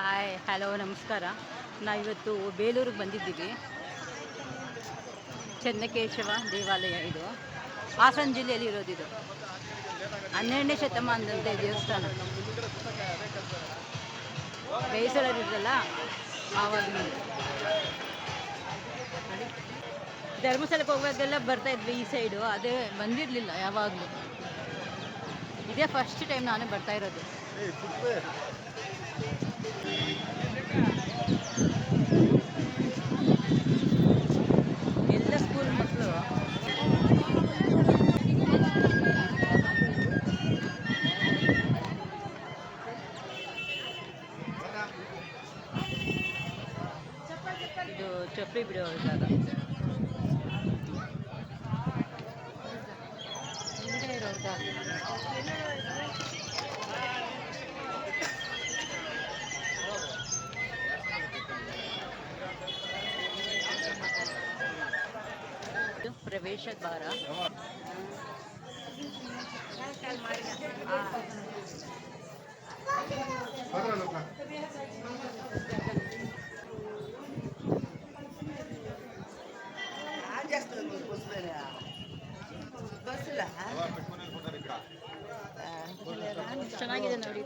Hi, hello, ನಮಸ್ಕಾರ. ನಾವಿವತ್ತು ಬೇಲೂರಿಗೆ ಬಂದಿದ್ದೀವಿ. ಚೆನ್ನಕೇಶವ ದೇವಾಲಯ ಇದು. ಹಾಸನ ಜಿಲ್ಲೆಯಲ್ಲಿ ಇರೋದಿದು ಹನ್ನೆರಡನೇ ಶತಮಾನದಂತೆ ದೇವಸ್ಥಾನ. ಬೇಸರದಿದ್ದಲ್ಲ ಆವಾಗ ಧರ್ಮಸ್ಥಳಕ್ಕೆ ಹೋಗುವಾಗೆಲ್ಲ ಬರ್ತಾ ಇದ್ವಿ ಈ ಸೈಡು. ಅದೇ ಬಂದಿರಲಿಲ್ಲ ಯಾವಾಗಲೂ. ಇದೇ ಫಸ್ಟ್ ಟೈಮ್ ನಾನು ಬರ್ತಾ ಇರೋದು. ಎಲ್ಲ ಸ್ಕೂಲ್ ಮಕ್ಕಳು ಇದು ಚಪ್ಪಲಿ ಬಿಡೋ ಚೆನ್ನಾಗಿದೆ ನೋಡಿ.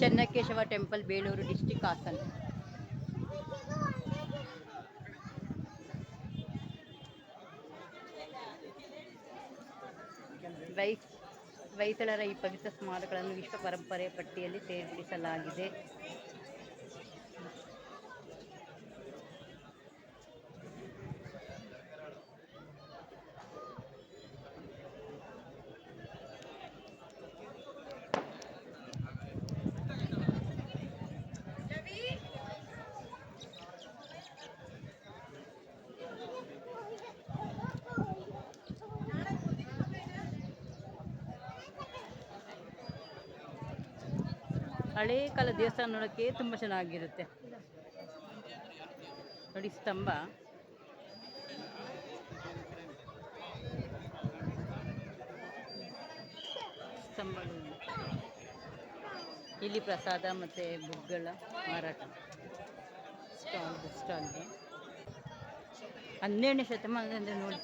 Chennakeshava temple Belur district Hassan. Y ವೈತಳರ ಈ ಪವಿತ್ರ ಸ್ಮಾರಕಗಳನ್ನು ವಿಶ್ವ ಪರಂಪರೆಯ ಪಟ್ಟಿಯಲ್ಲಿ ಸೇರ್ಪಡಿಸಲಾಗಿದೆ. ಹಳೇ ಕಾಲ ದೇವಸ್ಥಾನ ನೋಡೋಕ್ಕೆ ತುಂಬ ಚೆನ್ನಾಗಿರುತ್ತೆ. ನೋಡಿ ಸ್ತಂಭ. ಸ್ತಂಭಗಳು. ಇಲ್ಲಿ ಪ್ರಸಾದ ಮತ್ತು ಬುಗ್ಗಳ ಮಾರಾಟ. ಸ್ಟಾಲ್ ಸ್ಟಾಲ್ಗೆ. ಹನ್ನೆರಡನೇ ಶತಮಾನದಿಂದ ನೋಡಿ.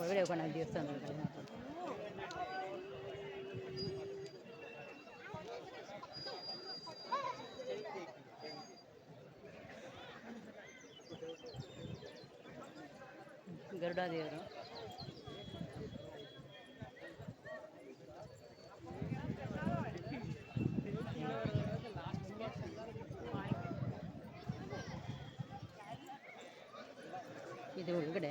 ಒಳಗಡೆ ಹೋಗೋಣ ದೇವಸ್ಥಾನದೊಳಗಡೆ ಗರುಡ ದೇವರು ಇದು ಒಳಗಡೆ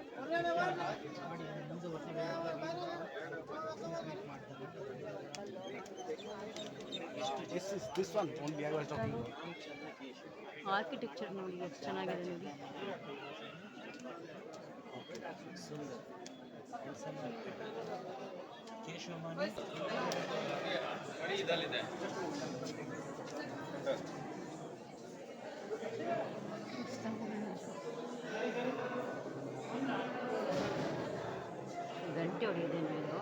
This is this one only I was talking about. Architecture ನೋಡಿ ಎಷ್ಟು ಚೆನ್ನಾಗಿದೆ ನೋಡಿ ಗಂಟೆ ಹೊಡೆಯೋದೇನು ಇದು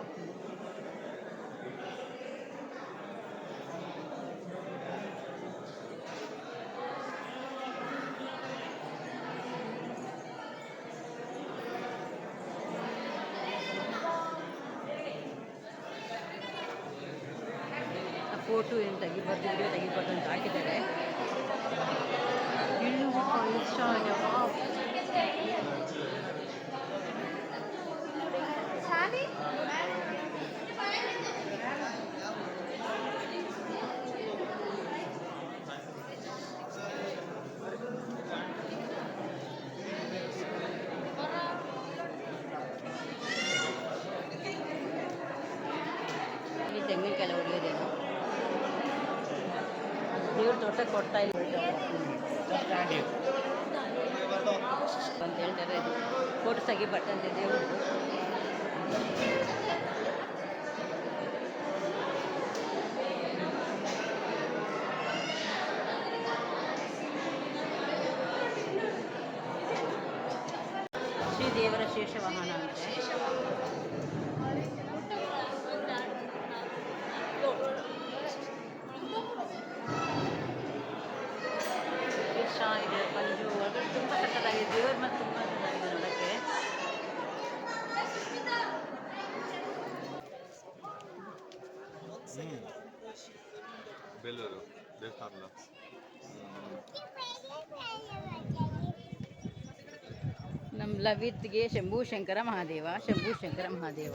ಫೋಟೋ ಏನು ತೆಗಿಬಾರ್ದು ವಿಡಿಯೋ ತೆಗಿಬಾರ್ದು ಅಂತ ಹಾಕಿದ್ದಾರೆ ಕೊಡ್ತಾ ಇಲ್ಲ ಅಂತ ಹೇಳ್ತಾರೆ ಫೋಟೋ ತೆಗಿಬಾರ್ದಂತೆ ದೇವ್ರದ್ದು ಶ್ರೀ ದೇವರ ಶೇಷ ವಾಹನ ಅಂತೆ ದೇವ್ರ ಮತ್ತು ತುಂಬ ಚೆನ್ನಾಗಿದೆ ನೋಡೋಕ್ಕೆ ಬೇಲೂರು ದೇವಸ್ಥಾನ ನಮ್ಮ ಲವಿತ್ಗೆ ಶಂಭು ಶಂಕರ ಮಹಾದೇವ ಶಂಭು ಶಂಕರ ಮಹಾದೇವ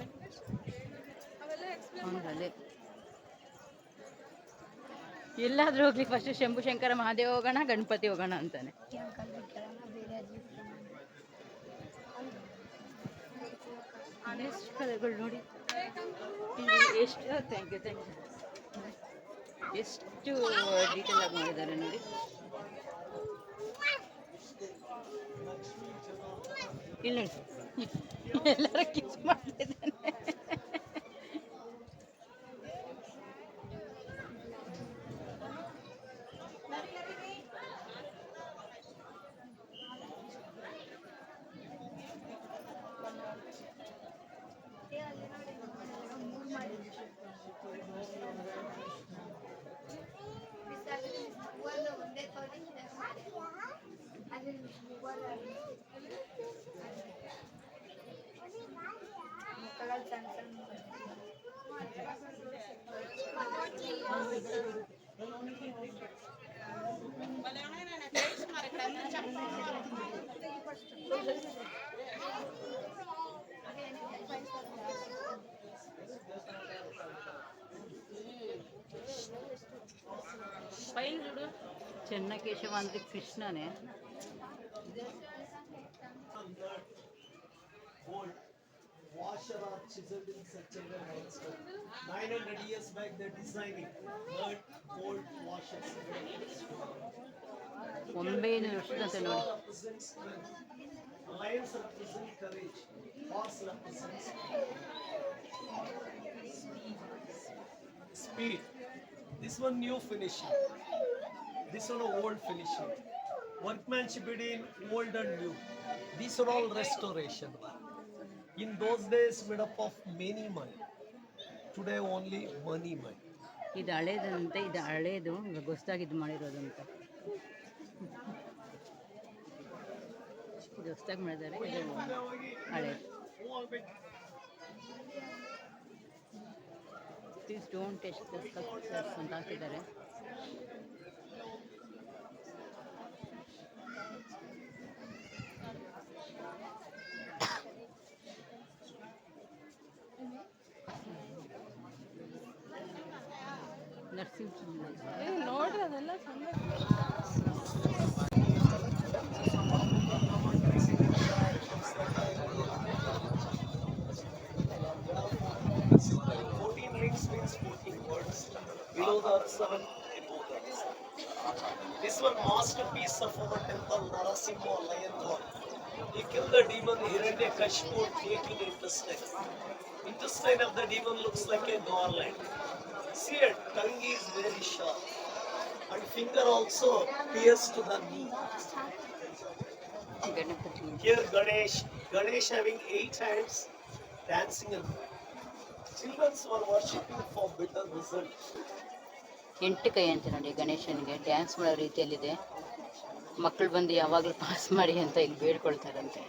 ಹೌದಲ್ಲೇ ಎಲ್ಲಾದ್ರೂ ಹೋಗ್ಲಿ ಫಸ್ಟ್ ಶಂಭು ಶಂಕರ ಮಹಾದೇವ ಹೋಗೋಣ ಗಣಪತಿ ಹೋಗೋಣ ಅಂತಾನೆ. ಕಲರ್ಗಳು ನೋಡಿ ಎಷ್ಟು ಥ್ಯಾಂಕ್ ಯು ಥ್ಯಾಂಕ್ ಯು ಎಷ್ಟು ಡೀಟೇಲ್ ಆಗಿ ಮಾಡಿದ್ದಾರೆ ನೋಡಿ. ಇಲ್ಲಿ ನೋಡಿ. ಎಲ್ಲರ ಕಿಸ್ ಮಾಡ್ತಿದ್ದಾನೆ ముక్కలు సన్ సన్ పైన చూడు. చెన్నకేశవాంతి కృష్ణనే. gold washer are chiseled in such a way also. 900 years back they're designing bird gold washers. ಒಂಬೈನೂರು ವರ್ಷದಂತೆ ನೋಡಿ represents strength. Lions represent courage. Horse represents speed. This one new finishing. This one old finishing. Workmanship between old and new. These are all restoration work. In those days made up of many money. Today only money money. ಇದು ಹಳೇದಂತೆ ಇದು ಹಳೇದು ಹೊಸದಾಗಿ ಇದು ಮಾಡಿರೋದು ಇದು ಹೊಸದಾಗಿ ಮಾಡಿದ್ದಾರೆ ಇದು ಹಳೇದು ಪ್ಲೀಸ್ ಡೋಂಟ್ ಟೆಸ್ಟ್ ಅಂತ ಹಾಕಿದ್ದಾರೆ are seven. This one masterpiece of our temple, Narasimha lion god. He killed the demon Hiranyakashipu, taking it the snake. Intestine of the demon looks like a garland. See, it, tongue is very sharp, and finger also pierced to the knee. Here, Ganesh, Ganesh having eight hands, dancing and children were worshipping for better result. ಎಂಟು ಕೈ ಅಂತ ನೋಡಿ ಗಣೇಶನಿಗೆ dance ಮಾಡೋ ರೀತಿಯಲ್ಲಿದೆ ಮಕ್ಕಳು ಬಂದು ಯಾವಾಗಲೂ ಪಾಸ್ ಮಾಡಿ ಅಂತ ಇಲ್ಲಿ ಬೇಡ್ಕೊಳ್ತಾರಂತೆ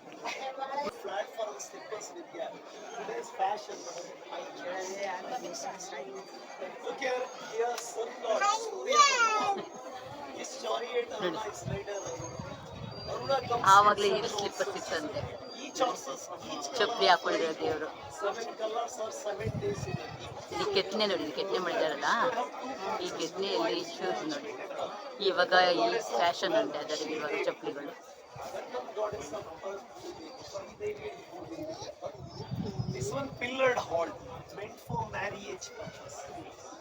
ಆವಾಗಲೇ ಈ ಸ್ಲಿಪ್ಪರ್ ಸಿಕ್ಕಂತೆ ಚಪ್ಪಲಿ ಹಾಕೊಂಡಿರೋ ದೇವರು. ಇಲ್ಲಿ ಕೆತ್ತನೆ ನೋಡಿ ಕೆತ್ತನೆ ಮಾಡಿದಾರಲ್ಲ ಈ ಕೆಟ್ಟನೆಯಲ್ಲಿ ಶೂಸ್ ನೋಡಿ. ಇವಾಗ ಈ ಫ್ಯಾಷನ್ ಅಂತ ಅದರಲ್ಲಿ ಇವಾಗ ಚಪ್ಪಲಿಗಳು. Goddess of earth, Sridevi This one pillared hall, meant for marriage purpose.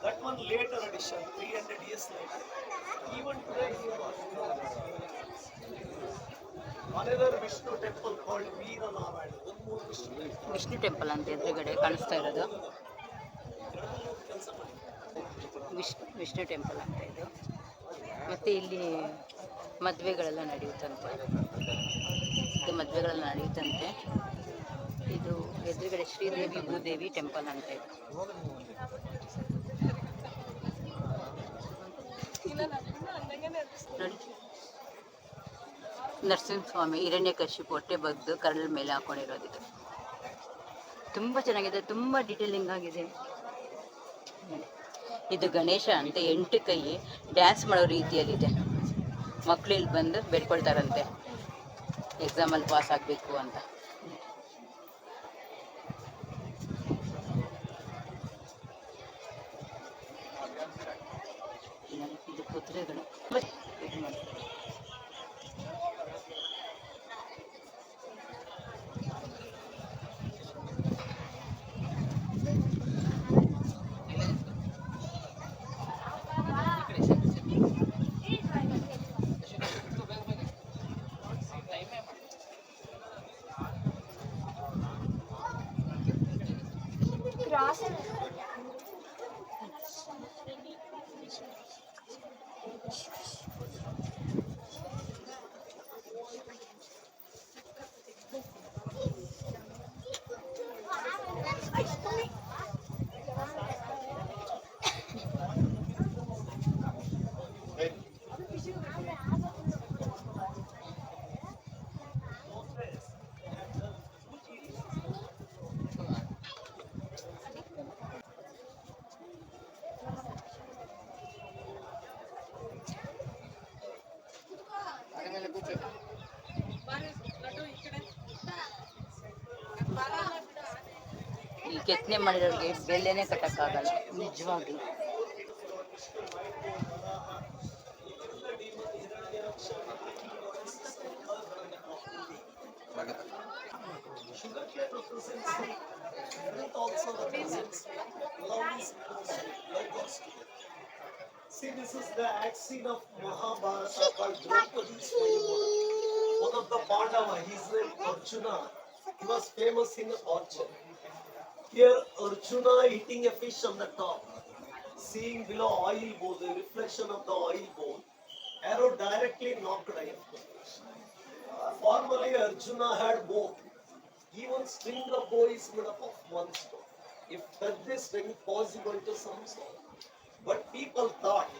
That one later addition, 300 years later. Even today, here another Vishnu temple called Veera. One more Vishnu temple. and the ಅಂತ ಎದುರುಗಡೆ ಕಾಣಿಸ್ತಾ ಇರೋದು Vishnu Vishnu temple ಅಂತ ಇದು ಮತ್ತೆ ಇಲ್ಲಿ ಮದುವೆಗಳೆಲ್ಲ ನಡೆಯುತ್ತಂತೆ. ಇದು ಮದುವೆಗಳೆಲ್ಲ ನಡೆಯುತ್ತಂತೆ. ಇದು ಎದುರುಗಡೆ ಶ್ರೀದೇವಿ ಭೂದೇವಿ ಟೆಂಪಲ್ ಅಂತ ಇದೆ. ನೋಡಿ. ನರಸಿಂಹಸ್ವಾಮಿ ಹಿರಣ್ಯಕಶಿಪು ಹೊಟ್ಟೆ ಬಗ್ದು ಕರಳ ಮೇಲೆ ಹಾಕೊಂಡಿರೋದಿದೆ. ತುಂಬ ಚೆನ್ನಾಗಿದೆ, ತುಂಬ ಡೀಟೇಲಿಂಗ್ ಆಗಿದೆ. ಇದು ಗಣೇಶ ಅಂತ ಎಂಟು ಕೈ ಡ್ಯಾನ್ಸ್ ಮಾಡೋ ರೀತಿಯಲ್ಲಿದೆ. ಮಕ್ಕಳು ಇಲ್ಲಿ ಬಂದು ಬೇಡ್ಕೊಳ್ತಾರಂತೆ. ಎಕ್ಸಾಮಲ್ಲಿ ಪಾಸ್ ಆಗಬೇಕು ಅಂತ. ಇದು ಕುದುರೆಗಳು ಕೆತ್ತನೆ ಮಾಡಿರೋರಿಗೆ ಬೆಲೆನೇ ಕಟ್ಟಕ್ಕಾಗಲ್ಲ ನಿಜವಾಗ್ಲೂ Sugarcane represents Earth also represents love is love goes together. See, this is the act scene of Mahabharata called Draupadi's Mayamura. One of the Pandava, his name Arjuna, he was famous in archery. Here, Arjuna eating a fish on the top, seeing below oil bowl, the reflection of the oil bowl, arrow directly knocked right the fish. Formerly, Arjuna had bow. Even string of bow is made up of one stone. If that this string possible to some stone. But people thought,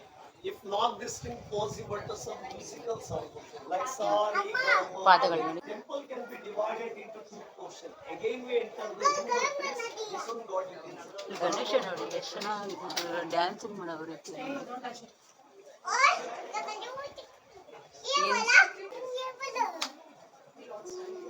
if not this thing possible to some musical sound like sorry, temple can be divided into two portion again we enter the this one got it inside ganeshana avರಿಗೆ ಎಷ್ಟು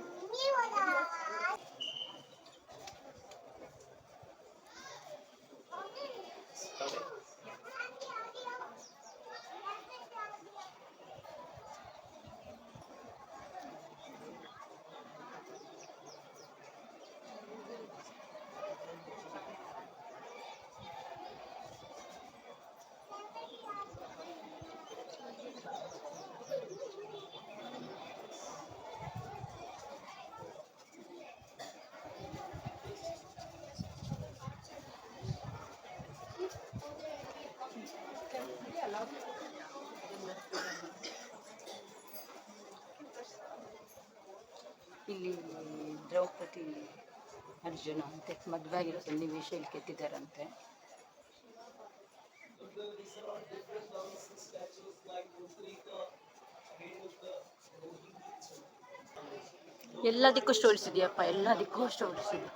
ಇಲ್ಲಿ ದ್ರೌಪದಿ ಅರ್ಜುನ ಅಂತೆ ಮದುವೆ ಆಗಿರೋ ಸನ್ನಿವೇಶ ಇಲ್ಲಿ ಕೆತ್ತಿದ್ದಾರಂತೆ. ಎಲ್ಲದಕ್ಕೂ stories ಇದೆಯಪ್ಪ. ಎಲ್ಲದಕ್ಕೂ ಸ್ಟೋರೀಸ್ ಇದೆ.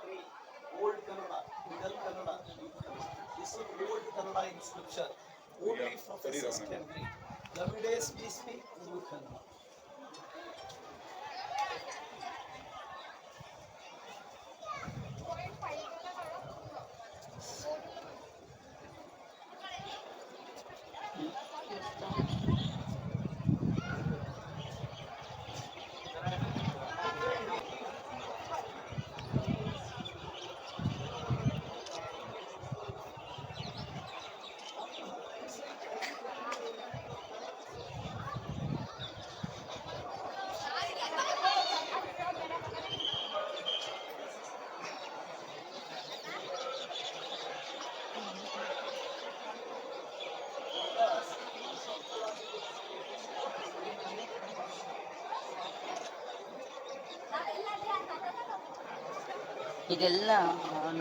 ಇದೆಲ್ಲ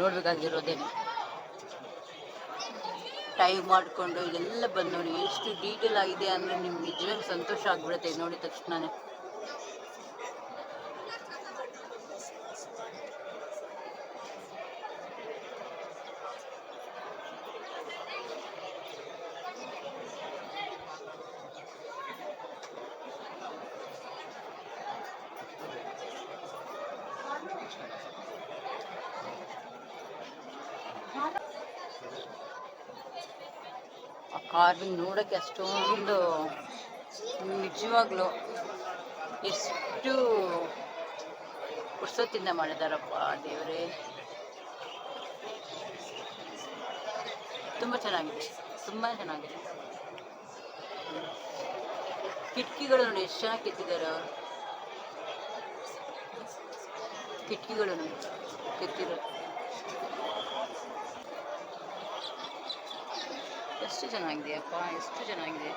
ನೋಡ್ಬೇಕಾಗಿರೋದೇನೆ ಟೈಮ್ ಮಾಡಿಕೊಂಡು ಇದೆಲ್ಲ ಬಂದು ನೋಡಿ, ಎಷ್ಟು ಡೀಟೇಲ್ ಆಗಿದೆ ಅಂದರೆ ನಿಮ್ಗೆ ನಿಜವಾಗ್ಲೂ ಸಂತೋಷ ಆಗ್ಬಿಡುತ್ತೆ, ನೋಡಿದ ತಕ್ಷಣನೇ. ನೋಡೋಕ್ಕೆ ಅಷ್ಟೊಂದು ನಿಜವಾಗ್ಲೂ ಎಷ್ಟು ಪುರ್ಸೊತ್ತಿಂದ ಮಾಡಿದಾರಪ್ಪ ದೇವರೇ. ತುಂಬ ಚೆನ್ನಾಗಿದೆ ತುಂಬ ಚೆನ್ನಾಗಿದೆ. ಕಿಟಕಿಗಳು ನೋಡಿ ಎಷ್ಟು ಚೆನ್ನಾಗಿ ಕೆತ್ತಿದ್ದಾರೆ ಅವರು. ಕಿಟಕಿಗಳು ನೋಡಿ ಎಷ್ಟು ಚೆನ್ನಾಗಿದೆಯಪ್ಪ ಎಷ್ಟು ಚೆನ್ನಾಗಿದೆ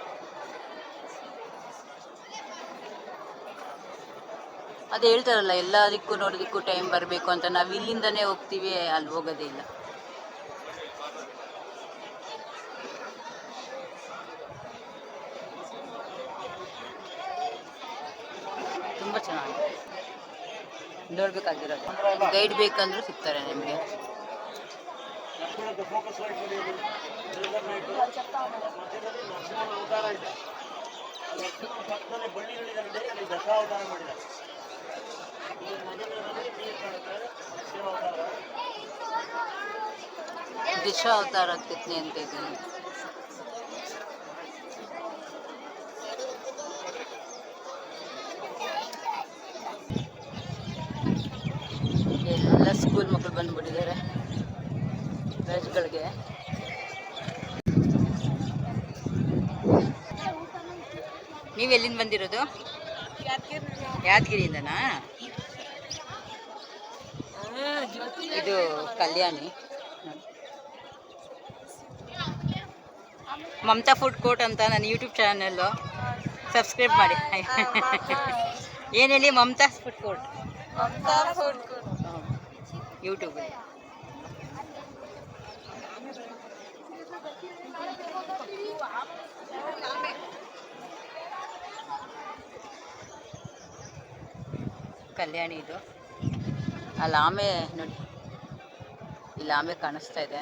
ಅದೇ ಹೇಳ್ತಾರಲ್ಲ ಎಲ್ಲದಕ್ಕೂ ನೋಡೋದಕ್ಕೂ ಟೈಮ್ ಬರಬೇಕು ಅಂತ. ನಾವು ಇಲ್ಲಿಂದನೇ ಹೋಗ್ತೀವಿ ಅಲ್ಲಿ ಹೋಗೋದೇ ಇಲ್ಲ. ತುಂಬ ಚೆನ್ನಾಗಿದೆ. ನೋಡ್ಬೇಕಾಗಿರೋದು. ಗೈಡ್ ಬೇಕಂದ್ರೂ ಸಿಗ್ತಾರೆ ನಿಮಗೆ. ಫೋಕಸ್ ಲೈಟ್ ಹೊಡೆಯೋದು ಲೇಸರ್ ಲೈಟ್ ಮಧ್ಯದಲ್ಲಿ ನರಸಿಂಹನ ಅವತಾರ ಇದೆ ನರಸಿಂಹನ ಪಕ್ಕದಲ್ಲಿ ಬಳ್ಳಿಗಳಿದೆ ಅಲ್ಲಿ ದಶಾವತಾರ ಮಾಡಿದ್ದಾರೆ ಇಲ್ಲಿ ಮೊದಲನೇದಲ್ಲಿ ನೀರು ಕಾಣುತ್ತೆ ನೀವು ಎಲ್ಲಿಂದ ಬಂದಿರೋದು? ಯಾದಗಿರಿಯಿಂದನಾ? ಇದು ಕಲ್ಯಾಣಿ. ಮಮತಾ ಫುಡ್ ಕೋರ್ಟ್ ಅಂತ ನನ್ನ ಯೂಟ್ಯೂಬ್ ಚಾನಲ್ಲು. ಸಬ್ಸ್ಕ್ರೈಬ್ ಮಾಡಿ. ಏನೇಳಿ ಹೇಳಿ ಮಮತಾ ಫುಡ್ ಕೋರ್ಟ್? ಯೂಟ್ಯೂಬಲ್ಲಿ ಕಲ್ಯಾಣಿ ಇದು. ಅಲ್ಲಿ ಆಮೆ ನೋಡಿ. ಇಲ್ಲಿ ಆಮೆ ಕಾಣಿಸ್ತಾ ಇದೆ.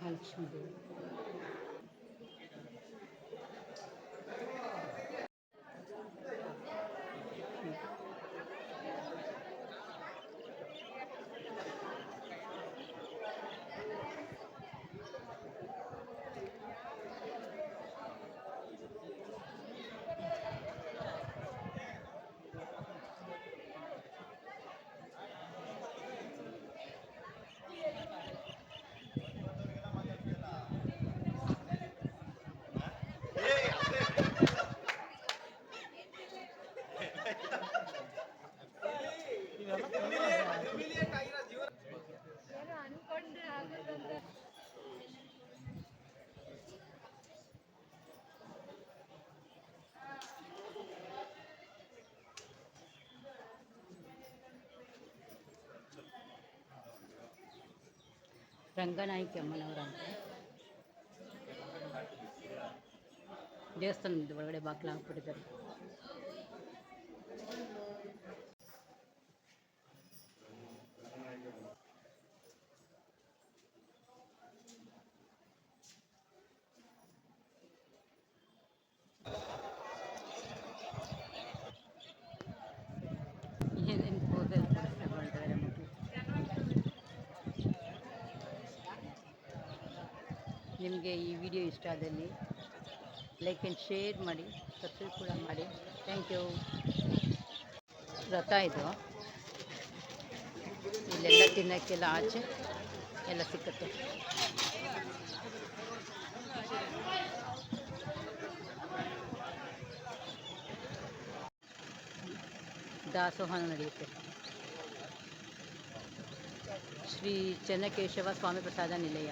还有吃的 ರಂಗನಾಯಕಿ ಅಮ್ಮನವರ ಅಂತ ದೇವಸ್ಥಾನದ ಒಳಗಡೆ ಬಾಗಿಲು ಹಾಕ್ಬಿಟ್ಟಿದ್ದಾರೆ. ನಿಮಗೆ ಈ ವಿಡಿಯೋ ಇಷ್ಟ ಆದಲ್ಲಿ ಲೈಕ್ ಆ್ಯಂಡ್ ಶೇರ್ ಮಾಡಿ, ಸಬ್ಸ್ಕ್ರೈಬ್ ಕೂಡ ಮಾಡಿ. Thank you. ರಥ ಇದು. ಇಲ್ಲೆಲ್ಲ ತಿನ್ನೋಕ್ಕೆಲ್ಲ ಆಚೆ ಎಲ್ಲ ಸಿಕ್ಕುತ್ತೆ. ದಾಸೋಹನ ನಡೆಯುತ್ತೆ. ಶ್ರೀ ಚೆನ್ನಕೇಶವ ಸ್ವಾಮಿ ಪ್ರಸಾದ ನಿಲಯ.